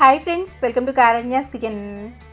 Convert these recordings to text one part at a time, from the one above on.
Hi friends welcome to Karanya's kitchen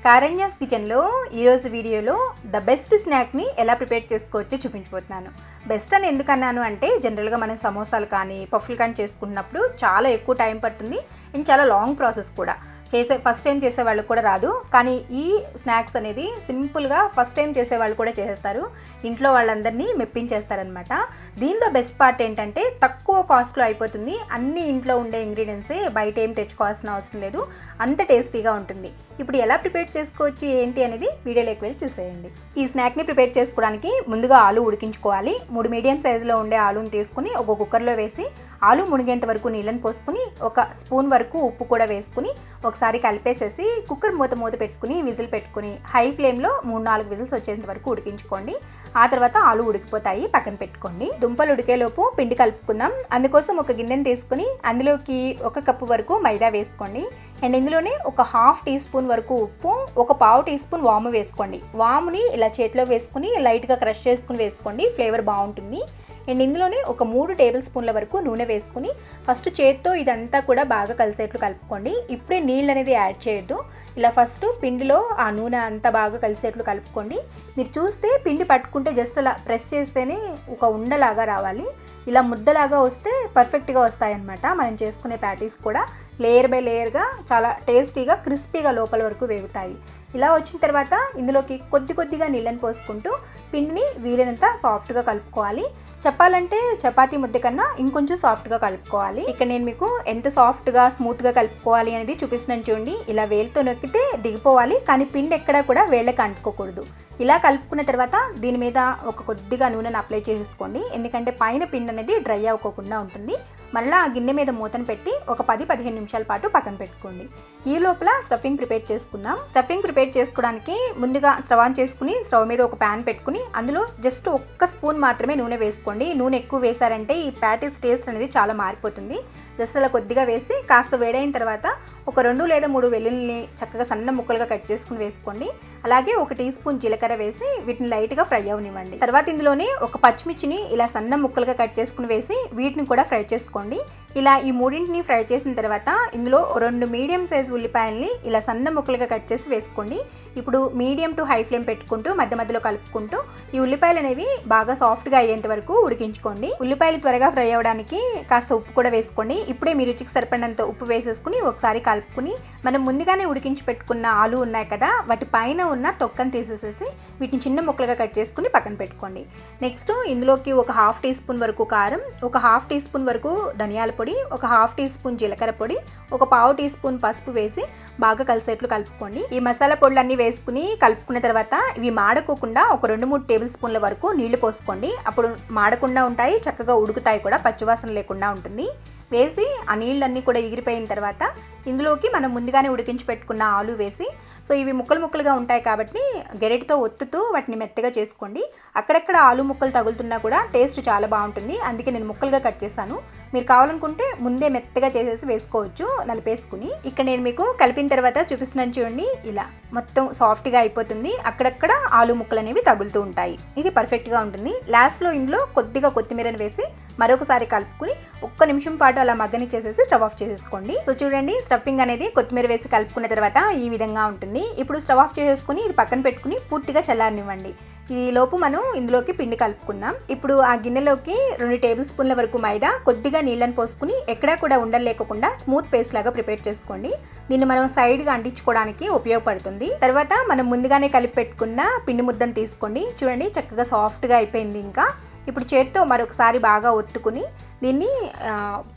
Karanya's కిచెన్లో ఈరోజు వీడియోలో ద బెస్ట్ స్నాక్ని ఎలా ప్రిపేర్ చేసుకోవచ్చో చూపించబోతున్నాను. బెస్ట్ అని ఎందుకన్నాను అంటే జనరల్గా మనం సమోసాలు కానీ పఫ్లు కానీ చేసుకున్నప్పుడు చాలా ఎక్కువ టైం పడుతుంది. అండ్ చాలా లాంగ్ ప్రాసెస్ కూడా. చేసే ఫస్ట్ టైం చేసే వాళ్ళకి కూడా రాదు. కానీ ఈ స్నాక్స్ అనేది సింపుల్గా ఫస్ట్ టైం చేసే వాళ్ళు కూడా చేసేస్తారు. ఇంట్లో వాళ్ళందరినీ మెప్పించేస్తారనమాట దీనిలో బెస్ట్ పార్ట్ ఏంటంటే తక్కువ కాస్ట్లో అయిపోతుంది. అన్ని ఇంట్లో ఉండే ఇంగ్రీడియంట్సే బయట ఏం తెచ్చుకోవాల్సిన అవసరం లేదు. అంత టేస్టీగా ఉంటుంది. ఇప్పుడు ఎలా ప్రిపేర్ చేసుకోవచ్చు ఏంటి అనేది వీడియోలోకి వెళ్ళి చూసేయండి. ఈ స్నాక్ని ప్రిపేర్ చేసుకోవడానికి ముందుగా ఆలు ఉడికించుకోవాలి. మూడు మీడియం సైజులో ఉండే ఆలుని తీసుకుని ఒక కుక్కర్లో వేసి ఆలు మునిగేంత వరకు నీళ్ళని పోసుకుని ఒక స్పూన్ వరకు ఉప్పు కూడా వేసుకుని ఒకసారి కలిపేసేసి కుక్కర్ మూత మూత పెట్టుకుని విజిల్ పెట్టుకుని హై ఫ్లేమ్లో మూడు నాలుగు విజిల్స్ వచ్చేంత వరకు ఉడికించుకోండి. ఆ తర్వాత ఆలు ఉడికిపోతాయి పక్కన పెట్టుకోండి. దుంపలు ఉడికేలోపు పిండి కలుపుకుందాం. అందుకోసం ఒక గిన్నెని తీసుకుని అందులోకి ఒక కప్పు వరకు మైదా వేసుకోండి. అండ్ ఇందులోనే ఒక హాఫ్ టీ స్పూన్ వరకు ఉప్పు ఒక పావు టీ స్పూన్ వాము వేసుకోండి. వాముని ఇలా చేతిలో వేసుకుని లైట్గా క్రష్ చేసుకుని వేసుకోండి ఫ్లేవర్ బాగుంటుంది. అండ్ ఇందులోనే ఒక మూడు టేబుల్ స్పూన్ల వరకు నూనె వేసుకుని ఫస్ట్ చేత్తో ఇదంతా కూడా బాగా కలిసేట్లు కలుపుకోండి. ఇప్పుడే నీళ్ళు అనేది యాడ్ చేయొద్దు. ఇలా ఫస్ట్ పిండిలో ఆ నూనె అంతా బాగా కలిసేట్లు కలుపుకోండి. మీరు చూస్తే పిండి పట్టుకుంటే జస్ట్ అలా ప్రెస్ చేస్తేనే ఒక ఉండలాగా రావాలి. ఇలా ముద్దలాగా వస్తే పర్ఫెక్ట్గా వస్తాయన్నమాట. మనం చేసుకునే ప్యాటీస్ కూడా లేయర్ బై లేయర్గా చాలా టేస్టీగా క్రిస్పీగా లోపల వరకు వేగుతాయి. ఇలా వచ్చిన తర్వాత ఇందులోకి కొద్ది కొద్దిగా నీళ్ళని పోసుకుంటూ పిండిని వీలైనంత సాఫ్ట్గా కలుపుకోవాలి. చెప్పాలంటే చపాతీ ముద్ద కన్నా ఇంకొంచెం సాఫ్ట్గా కలుపుకోవాలి. ఇక్కడ నేను మీకు ఎంత సాఫ్ట్గా స్మూత్గా కలుపుకోవాలి అనేది చూపిస్తున్నాను చూడండి. ఇలా వేలుతో నొక్కితే దిగిపోవాలి. కానీ పిండి ఎక్కడా కూడా వేళ్ళకి అంటుకోకూడదు. ఇలా కలుపుకున్న తర్వాత దీని మీద ఒక కొద్దిగా నూనెను అప్లై చేసుకోండి ఎందుకంటే పైన పిండి అనేది డ్రై అవ్వకోకుండా ఉంటుంది. మళ్ళీ ఆ గిన్నె మీద మూతను పెట్టి ఒక పది పదిహేను నిమిషాల పాటు పక్కన పెట్టుకోండి. ఈ లోపల స్టఫింగ్ ప్రిపేర్ చేసుకుందాం. స్టఫింగ్ ప్రిపేర్ చేసుకోవడానికి ముందుగా స్టవ్ ఆన్ చేసుకుని స్టవ్ మీద ఒక ప్యాన్ పెట్టుకుని అందులో జస్ట్ ఒక్క స్పూన్ మాత్రమే నూనె వేసుకోండి. నూనె ఎక్కువ వేశారంటే ఈ ప్యాటీస్ టేస్ట్ అనేది చాలా మారిపోతుంది. జస్ట్ అలా కొద్దిగా వేసి కాస్త వేడైన తర్వాత ఒక రెండు లేదా మూడు వెల్లుల్లిని చక్కగా సన్న ముక్కలుగా కట్ చేసుకుని వేసుకోండి. అలాగే ఒక టీ స్పూన్ జీలకర్ర వేసి వీటిని లైట్గా ఫ్రై అవనివ్వండి. తర్వాత ఇందులోనే ఒక పచ్చిమిర్చిని ఇలా సన్న ముక్కలుగా కట్ చేసుకుని వేసి వీటిని కూడా ఫ్రై చేసుకోండి. ఇలా ఈ మూడింటిని ఫ్రై చేసిన తర్వాత ఇందులో రెండు మీడియం సైజ్ ఉల్లిపాయల్ని ఇలా సన్న ముక్కలుగా కట్ చేసి వేసుకోండి. ఇప్పుడు మీడియం టు హై ఫ్లేమ్ పెట్టుకుంటూ మధ్య మధ్యలో కలుపుకుంటూ ఈ ఉల్లిపాయలు అనేవి బాగా సాఫ్ట్గా అయ్యేంత వరకు ఉడికించుకోండి. ఉల్లిపాయలు త్వరగా ఫ్రై అవ్వడానికి కాస్త ఉప్పు కూడా వేసుకోండి. ఇప్పుడే మీ రుచికి సరిపడినంత ఉప్పు వేసేసుకుని ఒకసారి కలుపుకుని మనం ముందుగానే ఉడికించి పెట్టుకున్న ఆలు ఉన్నాయి కదా వాటి పైన ఉన్న తొక్కను తీసేసేసి వీటిని చిన్న ముక్కలుగా కట్ చేసుకుని పక్కన పెట్టుకోండి. నెక్స్ట్ ఇందులోకి ఒక హాఫ్ టీ స్పూన్ వరకు కారం ఒక హాఫ్ టీ స్పూన్ వరకు ధనియాల పొడి ఒక హాఫ్ టీ స్పూన్ జీలకర్ర పొడి ఒక పావు టీ స్పూన్ పసుపు వేసి బాగా కలిసేట్లు కలుపుకోండి. ఈ మసాలా పొడులన్నీ వేసుకుని కలుపుకున్న తర్వాత ఇవి మాడకోకుండా ఒక రెండు మూడు టేబుల్ స్పూన్ల వరకు నీళ్ళు పోసుకోండి. అప్పుడు మాడకుండా ఉంటాయి చక్కగా ఉడుకుతాయి కూడా పచ్చివాసన లేకుండా ఉంటుంది. వేసి ఆ నీళ్ళన్నీ కూడా ఎగిరిపోయిన తర్వాత ఇందులోకి మనం ముందుగానే ఉడికించి పెట్టుకున్న ఆలు వేసి సో ఇవి ముక్కలు ముక్కలుగా ఉంటాయి కాబట్టి గెరెటితో ఒత్తుతూ వాటిని మెత్తగా చేసుకోండి. అక్కడక్కడ ఆలు ముక్కలు తగులుతున్నా కూడా టేస్ట్ చాలా బాగుంటుంది. అందుకే నేను ముక్కలుగా కట్ చేశాను. మీరు కావాలనుకుంటే ముందే మెత్తగా చేసేసి వేసుకోవచ్చు నలిపేసుకుని. ఇక్కడ నేను మీకు కలిపిన తర్వాత చూపిస్తున్నాను చూడండి ఇలా మొత్తం సాఫ్ట్గా అయిపోతుంది. అక్కడక్కడ ఆలు ముక్కలు అనేవి తగులుతూ ఉంటాయి. ఇది పర్ఫెక్ట్గా ఉంటుంది. లాస్ట్లో ఇందులో కొద్దిగా కొత్తిమీరని వేసి మరొకసారి కలుపుకుని ఒక్క నిమిషం పాటు అలా మగ్గని చేసేసి స్టవ్ ఆఫ్ చేసేసుకోండి. సో చూడండి స్టఫింగ్ అనేది కొత్తిమీర వేసి కలుపుకున్న తర్వాత ఈ విధంగా ఉంటుంది. ఇప్పుడు స్టవ్ ఆఫ్ చేసేసుకుని ఇది పక్కన పెట్టుకుని పూర్తిగా చల్లారనివ్వండి. ఈ లోపు మనం ఇందులోకి పిండి కలుపుకుందాం. ఇప్పుడు ఆ గిన్నెలోకి రెండు టేబుల్ స్పూన్ల వరకు మైదా కొద్దిగా నీళ్ళని పోసుకుని ఎక్కడా కూడా ఉండలు లేకుండా స్మూత్ పేస్ట్ లాగా ప్రిపేర్ చేసుకోండి. దీన్ని మనం సైడ్గా అంటించుకోవడానికి ఉపయోగపడుతుంది. తర్వాత మనం ముందుగానే కలిపి పెట్టుకున్న పిండి ముద్దను తీసుకోండి. చూడండి చక్కగా సాఫ్ట్గా అయిపోయింది ఇంకా. ఇప్పుడు చేత్తో మరొకసారి బాగా ఒత్తుకుని దీన్ని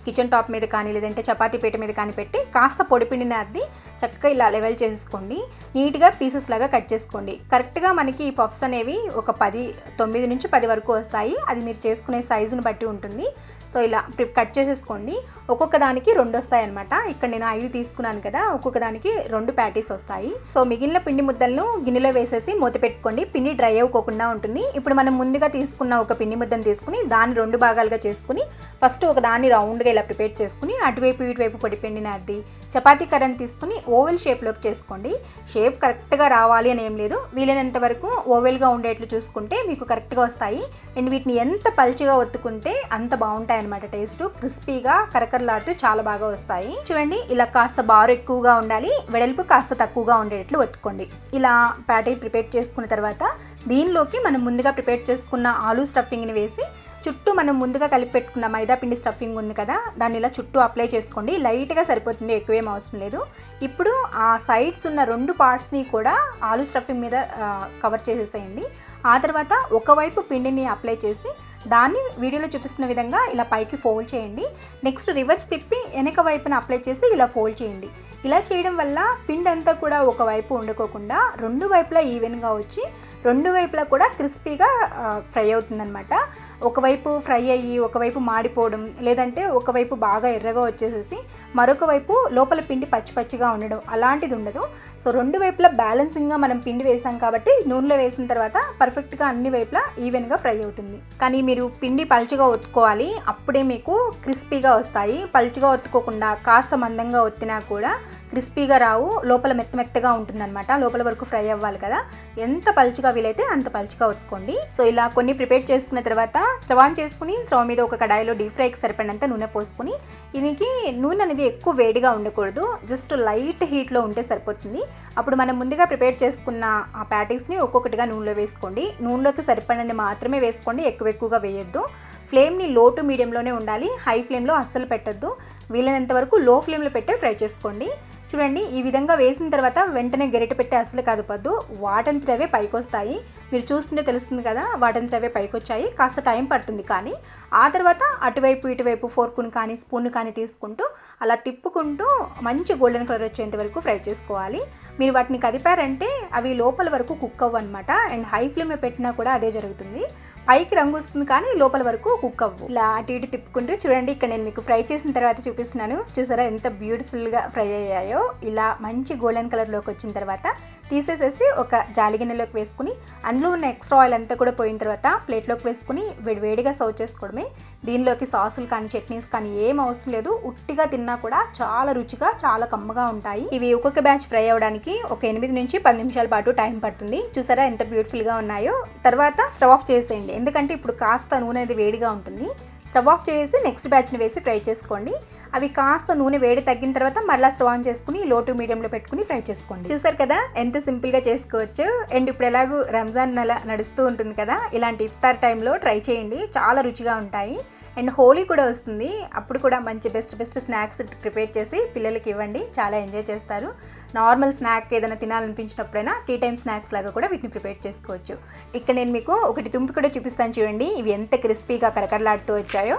కిచెన్ టాప్ మీద కానీ లేదంటే చపాతీ పీట మీద కానీ పెట్టి కాస్త పొడిపిండిని అద్ది చక్కగా ఇలా లెవెల్ చేసుకోండి. నీట్గా పీసెస్ లాగా కట్ చేసుకోండి. కరెక్ట్గా మనకి ఈ పఫ్స్ అనేవి ఒక పది తొమ్మిది నుంచి పది వరకు వస్తాయి. అది మీరు చేసుకునే సైజుని బట్టి ఉంటుంది. సో ఇలా కట్ చేసేసుకోండి. ఒక్కొక్క దానికి రెండు వస్తాయి అనమాట ఇక్కడ నేను ఐదు తీసుకున్నాను కదా ఒక్కొక్క దానికి రెండు ప్యాటీస్ వస్తాయి. సో మిగిలిన పిండి ముద్దలను గిన్నెలో వేసేసి మూత పెట్టుకోండి. పిండి డ్రై అవ్వకోకుండా ఉంటుంది. ఇప్పుడు మనం ముందుగా తీసుకున్న ఒక పిండి ముద్దను తీసుకుని దాన్ని రెండు భాగాలుగా చేసుకుని ఫస్ట్ ఒక దాన్ని రౌండ్గా ఇలా ప్రిపేర్ చేసుకుని అటువైపు ఇటువైపు పొడి పిండిని అద్ది చపాతీ కర్రని తీసుకుని ఓవెల్ షేప్లోకి చేసుకోండి. షేప్ కరెక్ట్గా రావాలి అని ఏం లేదు. వీలైనంత వరకు ఓవెల్గా ఉండేట్లు చూసుకుంటే మీకు కరెక్ట్గా వస్తాయి. అండ్ వీటిని ఎంత పల్చిగా ఒత్తుకుంటే అంత బాగుంటాయి అనమాట టేస్ట్. క్రిస్పీగా కరకరలాడుతూ చాలా బాగా వస్తాయి. చూడండి ఇలా కాస్త బారు ఎక్కువగా ఉండాలి. వెడల్పు కాస్త తక్కువగా ఉండేట్లు ఒత్తుకోండి. ఇలా ప్యాటీ ప్రిపేర్ చేసుకున్న తర్వాత దీనిలోకి మనం ముందుగా ప్రిపేర్ చేసుకున్న ఆలూ స్టఫింగ్ని వేసి చుట్టూ మనం ముందుగా కలిపి పెట్టుకున్న మైదా పిండి స్టఫింగ్ ఉంది కదా దాన్ని ఇలా చుట్టూ అప్లై చేసుకోండి. లైట్గా సరిపోతుంది ఎక్కువేం అవసరం లేదు. ఇప్పుడు ఆ సైడ్స్ ఉన్న రెండు పార్ట్స్ని కూడా ఆలు స్టఫింగ్ మీద కవర్ చేసేసేయండి. ఆ తర్వాత ఒకవైపు పిండిని అప్లై చేసి దాన్ని వీడియోలో చూపిస్తున్న విధంగా ఇలా పైకి ఫోల్డ్ చేయండి. నెక్స్ట్ రివర్స్ తిప్పి వెనక వైపున అప్లై చేసి ఇలా ఫోల్డ్ చేయండి. ఇలా చేయడం వల్ల పిండి అంతా కూడా ఒకవైపు వండుకోకుండా రెండు వైపులా ఈవెన్గా వచ్చి రెండు వైపులా కూడా క్రిస్పీగా ఫ్రై అవుతుందన్నమాట. ఒకవైపు ఫ్రై అయ్యి ఒకవైపు మాడిపోవడం లేదంటే ఒకవైపు బాగా ఎర్రగా వచ్చేసేసి మరొక వైపు లోపల పిండి పచ్చి పచ్చిగా ఉండడం అలాంటిది ఉండదు. సో రెండు వైపులా బ్యాలెన్సింగ్గా మనం పిండి వేసాం కాబట్టి నూనెలో వేసిన తర్వాత పర్ఫెక్ట్గా అన్ని వైపులా ఈవెన్గా ఫ్రై అవుతుంది. కానీ మీరు పిండి పలుచగా ఒత్తుకోవాలి అప్పుడే మీకు క్రిస్పీగా వస్తాయి. పలుచగా ఒత్తుకోకుండా కాస్త మందంగా ఒత్తినా కూడా క్రిస్పీగా రావు లోపల మెత్త మెత్తగా ఉంటుందన్నమాట. లోపల వరకు ఫ్రై అవ్వాలి కదా. ఎంత పలుచగా వీలైతే అంత పలుచగా ఒత్తుకోండి. సో ఇలా కొన్ని ప్రిపేర్ చేసుకున్న తర్వాత స్టవ్ ఆన్ చేసుకుని స్టవ్ మీద ఒక కడాయిలో డీప్ ఫ్రైకి సరిపడినంత నూనె పోసుకుని దీనికి నూనె అనేది ఎక్కువ వేడిగా ఉండకూడదు. జస్ట్ లైట్ హీట్లో ఉంటే సరిపోతుంది. అప్పుడు మనం ముందుగా ప్రిపేర్ చేసుకున్న ఆ ప్యాటీస్ని ఒక్కొక్కటిగా నూనెలో వేసుకోండి. నూనెలోకి సరిపడని మాత్రమే వేసుకోండి ఎక్కువ ఎక్కువగా వేయొద్దు. ఫ్లేమ్ని లో టు మీడియంలోనే ఉండాలి. హై ఫ్లేమ్లో అస్సలు పెట్టద్దు. వీలైనంత వరకు లో ఫ్లేమ్లో పెట్టే ఫ్రై చేసుకోండి. చూడండి ఈ విధంగా వేసిన తర్వాత వెంటనే గరిటె పెట్టి అసలు కదపద్దు వాటంతటవే అవే పైకొస్తాయి. మీరు చూస్తుంటే తెలుస్తుంది కదా వాటంతటవే పైకొచ్చాయి. కాస్త టైం పడుతుంది కానీ ఆ తర్వాత అటువైపు ఇటువైపు ఫోర్కును కానీ స్పూన్ కానీ తీసుకుంటూ అలా తిప్పుకుంటూ మంచి గోల్డెన్ కలర్ వచ్చేంత వరకు ఫ్రై చేసుకోవాలి. మీరు వాటిని కదిపారంటే అవి లోపల వరకు కుక్ అవ్వనమాట అండ్ హై ఫ్లేమ్లో పెట్టినా కూడా అదే జరుగుతుంది. పైకి రంగు వస్తుంది కానీ లోపల వరకు కుక్ అవ్వు. ఇలా అటు ఇటు తిప్పుకుంటూ చూడండి ఇక్కడ నేను మీకు ఫ్రై చేసిన తర్వాత చూపిస్తున్నాను. చూసారా ఎంత బ్యూటిఫుల్గా ఫ్రై అయ్యాయో? ఇలా మంచి గోల్డెన్ కలర్లోకి వచ్చిన తర్వాత తీసేసేసి ఒక జాలి గిన్నెలోకి వేసుకుని అందులో ఉన్న ఎక్స్ట్రా ఆయిల్ అంతా కూడా పోయిన తర్వాత ప్లేట్లోకి వేసుకుని వేడివేడిగా సర్వ్ చేసుకోవడమే. దీనిలోకి సాసులు కానీ చట్నీస్ కానీ ఏం అవసరం లేదు. ఉట్టిగా తిన్నా కూడా చాలా రుచిగా చాలా కమ్మగా ఉంటాయి. ఇవి ఒక్కొక్క బ్యాచ్ ఫ్రై అవ్వడానికి ఒక ఎనిమిది నుంచి పది నిమిషాల పాటు టైం పడుతుంది. చూసారా ఎంత బ్యూటిఫుల్గా ఉన్నాయో? తర్వాత స్టవ్ ఆఫ్ చేసేయండి. ఎందుకంటే ఇప్పుడు కాస్త నూనె అనేది వేడిగా ఉంటుంది. స్టవ్ ఆఫ్ చేసి నెక్స్ట్ బ్యాచ్ని వేసి ఫ్రై చేసుకోండి. అవి కాస్త నూనె వేడి తగ్గిన తర్వాత మళ్ళీ స్టవ్ ఆన్ చేసుకుని లో టు మీడియంలో పెట్టుకుని ఫ్రై చేసుకోండి. చూసారు కదా ఎంత సింపుల్గా చేసుకోవచ్చు. అండ్ ఇప్పుడు ఎలాగూ రంజాన్ నెల నడుస్తూ ఉంటుంది కదా. ఇలాంటి ఇఫ్తార్ టైంలో ట్రై చేయండి. చాలా రుచిగా ఉంటాయి. అండ్ హోలీ కూడా వస్తుంది. అప్పుడు కూడా మంచి బెస్ట్ బెస్ట్ స్నాక్స్ ప్రిపేర్ చేసి పిల్లలకి ఇవ్వండి. చాలా ఎంజాయ్ చేస్తారు. నార్మల్ స్నాక్ ఏదైనా తినాలనిపించినప్పుడైనా టీ టైం స్నాక్స్ లాగా కూడా వీటిని ప్రిపేర్ చేసుకోవచ్చు. ఇక్కడ నేను మీకు ఒకటి తుంపి కూడా చూపిస్తాను చూడండి. ఇవి ఎంత క్రిస్పీగా కరకరలాడుతూ వచ్చాయో.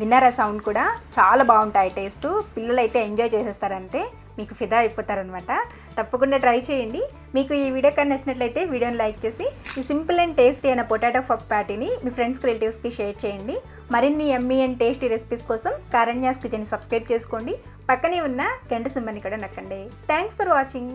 విన్నారా సౌండ్ కూడా? చాలా బాగుంటాయి టేస్ట్ పిల్లలు అయితే ఎంజాయ్ చేసేస్తారంటే మీకు ఫిదా అయిపోతారనమాట తప్పకుండా ట్రై చేయండి. మీకు ఈ వీడియో కానీ నచ్చినట్లయితే వీడియోని లైక్ చేసి ఈ సింపుల్ అండ్ టేస్టీ అయిన పొటాటో ఫక్ ప్యాటీని మీ ఫ్రెండ్స్కి రిలేటివ్స్కి షేర్ చేయండి. మరిన్ని ఎమ్మీ అండ్ టేస్టీ రెసిపీస్ కోసం కారణ్యాస్ కిచెన్ సబ్స్క్రైబ్ చేసుకోండి. పక్కనే ఉన్న గంట సింబల్ని కూడా నక్కండి. Thanks for watching.